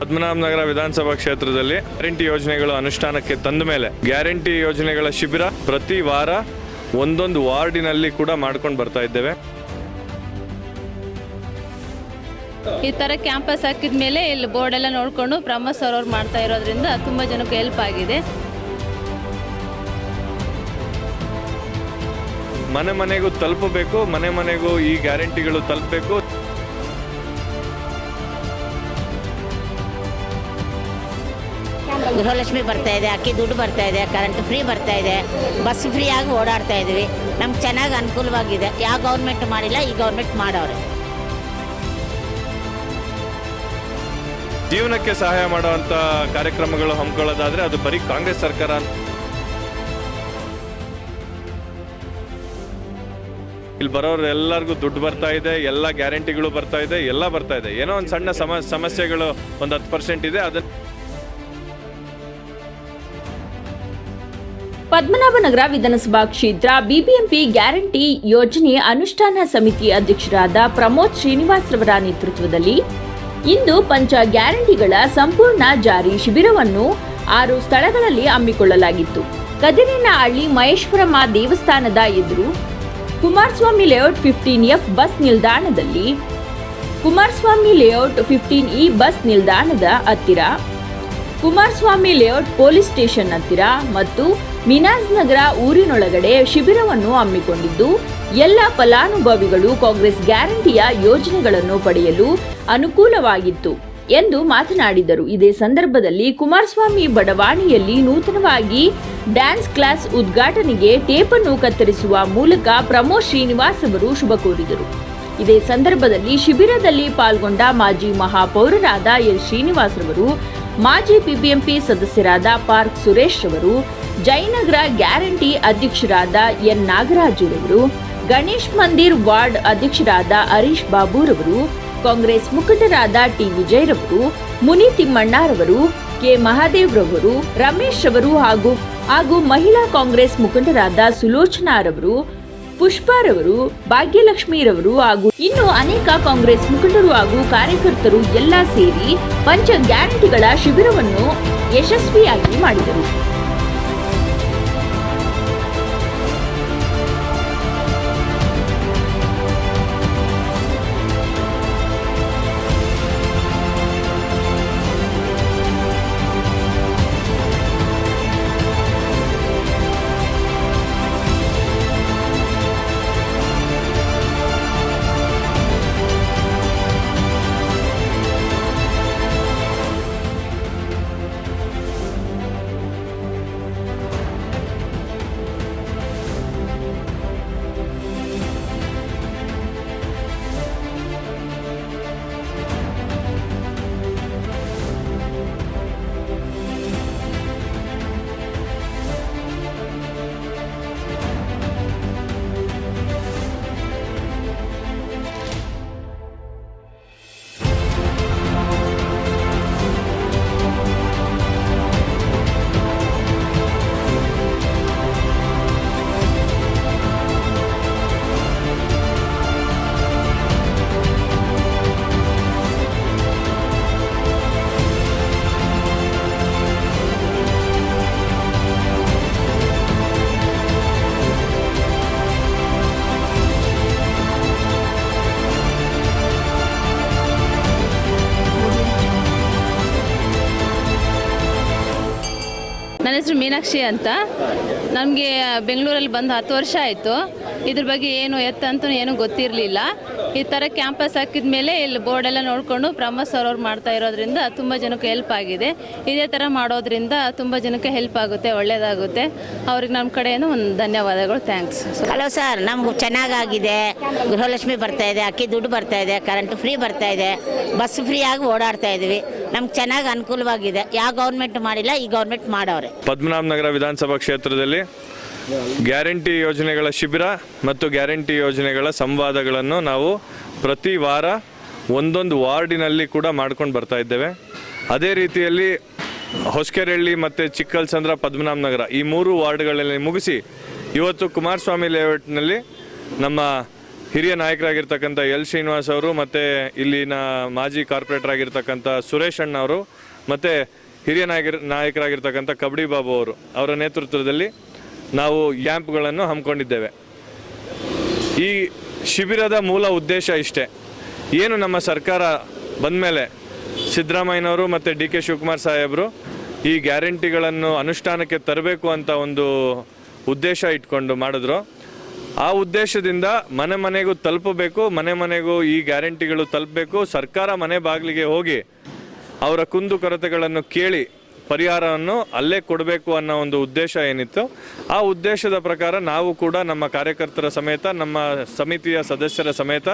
ಪದ್ಮನಾಭನಗರ ವಿಧಾನಸಭಾ ಕ್ಷೇತ್ರದಲ್ಲಿ ಗ್ಯಾರಂಟಿ ಯೋಜನೆಗಳು ಅನುಷ್ಠಾನಕ್ಕೆ ತಂದ ಮೇಲೆ ಗ್ಯಾರಂಟಿ ಯೋಜನೆಗಳ ಶಿಬಿರ ಪ್ರತಿ ವಾರ ಒಂದೊಂದು ವಾರ್ಡಿನಲ್ಲಿ ಕೂಡ ಮಾಡ್ಕೊಂಡು ಬರ್ತಾ ಇದ್ದೇವೆ. ಈ ಥರ ಕ್ಯಾಂಪಸ್ ಹಾಕಿದ ಮೇಲೆ ಇಲ್ಲಿ ಬೋರ್ಡ್ ಎಲ್ಲ ನೋಡಿಕೊಂಡು ಬ್ರಹ್ಮ ಸರೋವರ್ ಮಾಡ್ತಾ ಇರೋದ್ರಿಂದ ತುಂಬ ಜನಕ್ಕೆ ಹೆಲ್ಪ್ ಆಗಿದೆ. ಮನೆ ಮನೆಗೂ ತಲುಪಬೇಕು ಮನೆ ಮನೆಗೂ ಈ ಗ್ಯಾರಂಟಿಗಳು ತಲುಪಬೇಕು. ಗೃಹಲಕ್ಷ್ಮಿ ಬರ್ತಾ ಇದೆ, ಅಕ್ಕಿ ದುಡ್ಡು ಬರ್ತಾ ಇದೆ ಕರೆಂಟ್ ಫ್ರೀ ಬರ್ತಾ ಇದೆ ಬಸ್ ಫ್ರೀಯಾಗಿ ಓಡಾಡ್ತಾ ಇದ್ವಿ ನಮ್ಗೆ ಚೆನ್ನಾಗಿ ಅನುಕೂಲವಾಗಿದೆ. ಯಾವ ಗೌರ್ಮೆಂಟ್ ಮಾಡಿಲ್ಲ, ಈ ಗೌರ್ಮೆಂಟ್ ಮಾಡೋರು. ಜೀವನಕ್ಕೆ ಸಹಾಯ ಮಾಡುವಂತ ಕಾರ್ಯಕ್ರಮಗಳು ಹಮ್ಮಿಕೊಳ್ಳೋದಾದ್ರೆ ಅದು ಬರೀ ಕಾಂಗ್ರೆಸ್ ಸರ್ಕಾರ ಇಲ್ಲಿ ಬರೋರು ಎಲ್ಲರಿಗೂ ದುಡ್ಡು ಬರ್ತಾ ಇದೆ, ಎಲ್ಲ ಗ್ಯಾರಂಟಿಗಳು ಬರ್ತಾ ಇದೆ, ಎಲ್ಲ ಬರ್ತಾ ಇದೆ. ಏನೋ ಒಂದು ಸಣ್ಣ ಸಮ ಸಮಸ್ಯೆಗಳು ಒಂದು ಹತ್ತು ಪರ್ಸೆಂಟ್ ಇದೆ, ಅದನ್ನ ಪದ್ಮನಾಭನಗರ ವಿಧಾನಸಭಾ ಕ್ಷೇತ್ರ ಬಿಬಿಎಂಪಿ ಗ್ಯಾರಂಟಿ ಯೋಜನೆ ಅನುಷ್ಠಾನ ಸಮಿತಿ ಅಧ್ಯಕ್ಷರಾದ ಪ್ರಮೋದ್ ಶ್ರೀನಿವಾಸ್ ರವರ ನೇತೃತ್ವದಲ್ಲಿ ಇಂದು ಪಂಚ ಗ್ಯಾರಂಟಿಗಳ ಸಂಪೂರ್ಣ ಜಾರಿ ಶಿಬಿರವನ್ನು ಆರು ಸ್ಥಳಗಳಲ್ಲಿ ಹಮ್ಮಿಕೊಳ್ಳಲಾಗಿತ್ತು. ಕದಿರಿನಹಳ್ಳಿ ಮಹೇಶ್ವರಮ್ಮ ದೇವಸ್ಥಾನದ ಎದುರು Kumaraswamy layout fifteen F bus ನಿಲ್ದಾಣದಲ್ಲಿ Kumaraswamy layout fifteen E bus ನಿಲ್ದಾಣದ ಹತ್ತಿರ, ಕುಮಾರಸ್ವಾಮಿ ಲೇಔಟ್ ಪೊಲೀಸ್ ಸ್ಟೇಷನ್ ಹತ್ತಿರ ಮತ್ತು ಮಿನಾಜ್ ನಗರ ಊರಿನೊಳಗಡೆ ಶಿಬಿರವನ್ನು ಹಮ್ಮಿಕೊಂಡಿದ್ದು, ಎಲ್ಲ ಫಲಾನುಭವಿಗಳು ಕಾಂಗ್ರೆಸ್ ಗ್ಯಾರಂಟಿಯ ಯೋಜನೆಗಳನ್ನು ಪಡೆಯಲು ಅನುಕೂಲವಾಗಿತ್ತು ಎಂದು ಮಾತನಾಡಿದರು. ಇದೇ ಸಂದರ್ಭದಲ್ಲಿ ಕುಮಾರಸ್ವಾಮಿ ಬಡವಾಣಿಯಲ್ಲಿ ನೂತನವಾಗಿ ಡ್ಯಾನ್ಸ್ ಕ್ಲಾಸ್ ಉದ್ಘಾಟನೆಗೆ ಟೇಪನ್ನು ಕತ್ತರಿಸುವ ಮೂಲಕ ಪ್ರಮೋದ್ ಶ್ರೀನಿವಾಸ್ ಅವರು ಶುಭ ಕೋರಿದರು. ಇದೇ ಸಂದರ್ಭದಲ್ಲಿ ಶಿಬಿರದಲ್ಲಿ ಪಾಲ್ಗೊಂಡ ಮಾಜಿ ಮಹಾಪೌರರಾದ ಎಲ್ ಶ್ರೀನಿವಾಸ್ ಅವರು ಮಾಜಿ ಬಿಬಿಎಂಪಿ ಸದಸ್ಯರಾದ ಪಾರ್ಕ್ ಸುರೇಶ್ ರವರು ಜಯನಗರ ಗ್ಯಾರಂಟಿ ಅಧ್ಯಕ್ಷರಾದ ಎನ್. ನಾಗರಾಜುರವರು ಗಣೇಶ್ ಮಂದಿರ್ ವಾರ್ಡ್ ಅಧ್ಯಕ್ಷರಾದ ಹರೀಶ್ ಬಾಬುರವರು ಕಾಂಗ್ರೆಸ್ ಮುಖಂಡರಾದ ಟಿ. ವಿಜಯರವರು ಮುನಿ ತಿಮ್ಮಣ್ಣರವರು ಕೆ. ಮಹಾದೇವ್ರವರು ರಮೇಶ್ ರವರು ಹಾಗೂ ಹಾಗೂ ಮಹಿಳಾ ಕಾಂಗ್ರೆಸ್ ಮುಖಂಡರಾದ ಸುಲೋಚನಾರವರು ಪುಷ್ಪಾರವರು ಭಾಗ್ಯಲಕ್ಷ್ಮಿರವರು ಹಾಗೂ ಇನ್ನು ಅನೇಕ ಕಾಂಗ್ರೆಸ್ ಮುಖಂಡರು ಹಾಗೂ ಕಾರ್ಯಕರ್ತರು ಎಲ್ಲ ಸೇರಿ ಪಂಚ ಗ್ಯಾರಂಟಿಗಳ ಶಿಬಿರವನ್ನು ಯಶಸ್ವಿಯಾಗಿ ಮಾಡಿದರು. ನನ್ನ ಹೆಸರು ಮೀನಾಕ್ಷಿ ಅಂತ. ನಮಗೆ ಬೆಂಗಳೂರಲ್ಲಿ ಬಂದು ಹತ್ತು ವರ್ಷ ಆಯಿತು. ಇದ್ರ ಬಗ್ಗೆ ಏನು ಎತ್ತಂತೂ ಏನೂ ಗೊತ್ತಿರಲಿಲ್ಲ. ಈ ಥರ ಕ್ಯಾಂಪಸ್ ಹಾಕಿದ ಮೇಲೆ ಇಲ್ಲಿ ಬೋರ್ಡ್ ಎಲ್ಲ ನೋಡಿಕೊಂಡು ಬ್ರಹ್ಮ ಅವ್ರು ಮಾಡ್ತಾ ಇರೋದ್ರಿಂದ ತುಂಬ ಜನಕ್ಕೆ ಹೆಲ್ಪ್ ಆಗಿದೆ. ಇದೇ ಥರ ಮಾಡೋದ್ರಿಂದ ತುಂಬ ಜನಕ್ಕೆ ಹೆಲ್ಪ್ ಆಗುತ್ತೆ ಒಳ್ಳೆಯದಾಗುತ್ತೆ ಅವ್ರಿಗೆ ನಮ್ಮ ಕಡೆಯಿಂದ ಒಂದು ಧನ್ಯವಾದಗಳು ಥ್ಯಾಂಕ್ಸ್ ಹಲೋ ಸರ್ ನಮ್ಗೆ ಚೆನ್ನಾಗಾಗಿದೆ. ಗೃಹಲಕ್ಷ್ಮಿ ಬರ್ತಾ ಇದೆ ಅಕ್ಕಿ ದುಡ್ಡು ಬರ್ತಾ ಇದೆ ಕರೆಂಟ್ ಫ್ರೀ ಬರ್ತಾ ಇದೆ. ಬಸ್ ಫ್ರೀ ಆಗಿ ಓಡಾಡ್ತಾ ಇದ್ವಿ. ನಮ್ಗೆ ಚೆನ್ನಾಗಿ ಅನುಕೂಲವಾಗಿದೆ. ಯಾವ ಗೌರ್ಮೆಂಟ್ ಮಾಡಿಲ್ಲ ಈ ಗೌರ್ಮೆಂಟ್ ಮಾಡವ್ರೆ ಪದ್ಮನಾಭನಗರ ವಿಧಾನಸಭಾ ಕ್ಷೇತ್ರದಲ್ಲಿ ಗ್ಯಾರಂಟಿ ಯೋಜನೆಗಳ ಶಿಬಿರ ಮತ್ತು ಗ್ಯಾರಂಟಿ ಯೋಜನೆಗಳ ಸಂವಾದಗಳನ್ನು ನಾವು ಪ್ರತಿ ವಾರ ಒಂದೊಂದು ವಾರ್ಡಿನಲ್ಲಿ ಕೂಡ ಮಾಡ್ಕೊಂಡು ಬರ್ತಾ ಇದ್ದೇವೆ. ಅದೇ ರೀತಿಯಲ್ಲಿ ಹೊಸಕೆರೆಹಳ್ಳಿ ಮತ್ತು ಚಿಕ್ಕಲ್ಸಂದ್ರ ಪದ್ಮನಾಭನಗರ ಈ ಮೂರು ವಾರ್ಡ್ಗಳಲ್ಲಿ ಮುಗಿಸಿ ಇವತ್ತು ಕುಮಾರಸ್ವಾಮಿ ಲೇಔಟ್ನಲ್ಲಿ ನಮ್ಮ ಹಿರಿಯ ನಾಯಕರಾಗಿರ್ತಕ್ಕಂಥ ಎಲ್ ಶ್ರೀನಿವಾಸ್ ಅವರು ಮತ್ತು ಇಲ್ಲಿನ ಮಾಜಿ ಕಾರ್ಪೊರೇಟರ್ ಆಗಿರ್ತಕ್ಕಂಥ ಸುರೇಶ್ ಅಣ್ಣ ಅವರು ಮತ್ತು ಹಿರಿಯ ನಾಯಕರ ನಾಯಕರಾಗಿರ್ತಕ್ಕಂಥ ಕಬಡ್ಡಿ ಬಾಬು ಅವರು ಅವರ ನೇತೃತ್ವದಲ್ಲಿ ನಾವು ಕ್ಯಾಂಪ್ಗಳನ್ನು ಹಮ್ಮಿಕೊಂಡಿದ್ದೇವೆ. ಈ ಶಿಬಿರದ ಮೂಲ ಉದ್ದೇಶ ಇಷ್ಟೇ. ಏನು ನಮ್ಮ ಸರ್ಕಾರ ಬಂದ ಮೇಲೆ ಸಿದ್ದರಾಮಯ್ಯನವರು ಮತ್ತು ಡಿ ಕೆ ಶಿವಕುಮಾರ್ ಸಾಹೇಬರು ಈ ಗ್ಯಾರಂಟಿಗಳನ್ನು ಅನುಷ್ಠಾನಕ್ಕೆ ತರಬೇಕು ಅಂತ ಒಂದು ಉದ್ದೇಶ ಇಟ್ಕೊಂಡು ಮಾಡಿದ್ರು. ಆ ಉದ್ದೇಶದಿಂದ ಮನೆ ಮನೆಗೂ ತಲುಪಬೇಕು, ಮನೆ ಮನೆಗೂ ಈ ಗ್ಯಾರಂಟಿಗಳು ತಲುಪಬೇಕು, ಸರ್ಕಾರ ಮನೆ ಬಾಗಿಲಿಗೆ ಹೋಗಿ ಅವರ ಕುಂದು ಕೊರತೆಗಳನ್ನು ಕೇಳಿ ಪರಿಹಾರವನ್ನು ಅಲ್ಲೇ ಕೊಡಬೇಕು ಅನ್ನೋ ಒಂದು ಉದ್ದೇಶ ಏನಿತ್ತು ಆ ಉದ್ದೇಶದ ಪ್ರಕಾರ ನಾವು ಕೂಡ ನಮ್ಮ ಕಾರ್ಯಕರ್ತರ ಸಮೇತ, ನಮ್ಮ ಸಮಿತಿಯ ಸದಸ್ಯರ ಸಮೇತ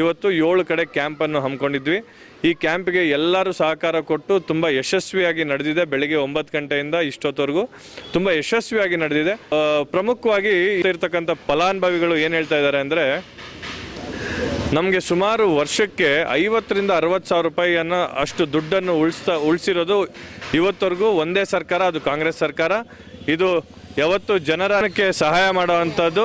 ಇವತ್ತು ಏಳು ಕಡೆ ಕ್ಯಾಂಪನ್ನು ಹಮ್ಮಿಕೊಂಡಿದ್ವಿ. ಈ ಕ್ಯಾಂಪ್ಗೆ ಎಲ್ಲರೂ ಸಹಕಾರ ಕೊಟ್ಟು ತುಂಬ ಯಶಸ್ವಿಯಾಗಿ ನಡೆದಿದೆ. ಬೆಳಿಗ್ಗೆ ಒಂಬತ್ತು ಗಂಟೆಯಿಂದ ಇಷ್ಟೊತ್ತವರೆಗೂ ತುಂಬ ಯಶಸ್ವಿಯಾಗಿ ನಡೆದಿದೆ. ಪ್ರಮುಖವಾಗಿ ಇರ್ತಕ್ಕಂಥ ಫಲಾನುಭವಿಗಳು ಏನು ಹೇಳ್ತಾ ಇದ್ದಾರೆ ಅಂದರೆ ನಮಗೆ ಸುಮಾರು ವರ್ಷಕ್ಕೆ ಐವತ್ತರಿಂದ ಅರವತ್ತು ಸಾವಿರ ರೂಪಾಯಿಯನ್ನು ಅಷ್ಟು ದುಡ್ಡನ್ನು ಉಳಿಸ್ತಾ ಉಳಿಸಿರೋದು ಇವತ್ತವರೆಗೂ ಒಂದೇ ಸರ್ಕಾರ, ಅದು ಕಾಂಗ್ರೆಸ್ ಸರ್ಕಾರ. ಇದು ಯಾವತ್ತು ಜನರಕ್ಕೆ ಸಹಾಯ ಮಾಡುವಂಥದ್ದು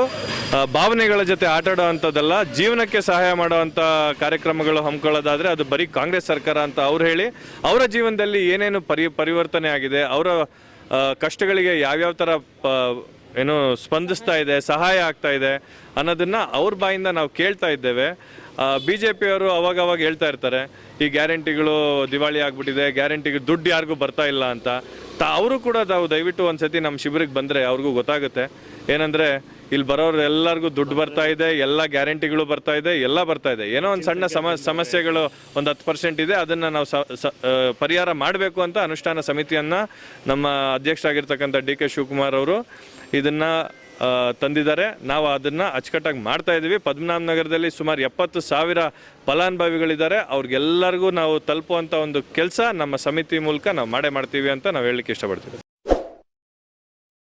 ಭಾವನೆಗಳ ಜೊತೆ ಆಟಾಡುವಂಥದ್ದಲ್ಲ ಜೀವನಕ್ಕೆ ಸಹಾಯ ಮಾಡುವಂಥ ಕಾರ್ಯಕ್ರಮಗಳು ಹಮ್ಮಿಕೊಳ್ಳೋದಾದರೆ ಅದು ಬರೀ ಕಾಂಗ್ರೆಸ್ ಸರ್ಕಾರ ಅಂತ ಅವ್ರು ಹೇಳಿ. ಅವರ ಜೀವನದಲ್ಲಿ ಏನೇನು ಪರಿ, ಪರಿವರ್ತನೆ ಆಗಿದೆ, ಅವರ ಕಷ್ಟಗಳಿಗೆ ಯಾವ್ಯಾವ ಥರ ಏನು ಸ್ಪಂದಿಸ್ತಾ ಇದೆ, ಸಹಾಯ ಆಗ್ತಾ ಇದೆ ಅನ್ನೋದನ್ನ ಅವ್ರ ಬಾಯಿಂದ ನಾವು ಕೇಳ್ತಾ ಇದ್ದೇವೆ. ಬಿ ಜೆ ಪಿಯವರು ಅವಾಗವಾಗ ಅವಾಗ ಹೇಳ್ತಾ ಇರ್ತಾರೆ, ಈ ಗ್ಯಾರಂಟಿಗಳು ದಿವಾಳಿ ಆಗ್ಬಿಟ್ಟಿದೆ, ಗ್ಯಾರಂಟಿಗೆ ದುಡ್ಡು ಯಾರಿಗೂ ಬರ್ತಾ ಇಲ್ಲ ಅಂತ. ತಾ, ಅವರು ಕೂಡ ತಾವು ದಯವಿಟ್ಟು ಒಂದ್ಸತಿ ನಮ್ಮ ಶಿಬಿರಕ್ಕೆ ಬಂದರೆ ಅವ್ರಿಗೂ ಗೊತ್ತಾಗುತ್ತೆ. ಏನಂದರೆ, ಇಲ್ಲಿ ಬರೋರು ಎಲ್ಲರಿಗೂ ದುಡ್ಡು ಬರ್ತಾ ಇದೆ, ಎಲ್ಲ ಗ್ಯಾರಂಟಿಗಳು ಬರ್ತಾ ಇದೆ, ಎಲ್ಲ ಬರ್ತಾ ಇದೆ. ಏನೋ ಒಂದು ಸಣ್ಣ ಸಮ, ಸಮಸ್ಯೆಗಳು ಒಂದು ಹತ್ತು ಪರ್ಸೆಂಟ್ ಇದೆ, ಅದನ್ನು ನಾವು ಸ- ಪರಿಹಾರ ಮಾಡಬೇಕು ಅಂತ ಅನುಷ್ಠಾನ ಸಮಿತಿಯನ್ನು ನಮ್ಮ ಅಧ್ಯಕ್ಷರಾಗಿರ್ತಕ್ಕಂಥ ಡಿ ಕೆ ಶಿವಕುಮಾರ್ ಅವರು ಇದನ್ನು ತಂದಿದ್ದಾರೆ. ನಾವು ಅದನ್ನು ಅಚ್ಚುಕಟ್ಟಾಗಿ ಮಾಡ್ತಾ ಇದ್ದೀವಿ ಪದ್ಮನಾಭ ನಗರದಲ್ಲಿ ಸುಮಾರು ಎಪ್ಪತ್ತು ಸಾವಿರ ಫಲಾನುಭವಿಗಳಿದ್ದಾರೆ. ಅವ್ರಿಗೆಲ್ಲರಿಗೂ ನಾವು ತಲುಪುವಂಥ ಒಂದು ಕೆಲಸ ನಮ್ಮ ಸಮಿತಿ ಮೂಲಕ ನಾವು ಮಾಡೇ ಮಾಡ್ತೀವಿ ಅಂತ ನಾವು ಹೇಳಲಿಕ್ಕೆ ಇಷ್ಟಪಡ್ತೀವಿ.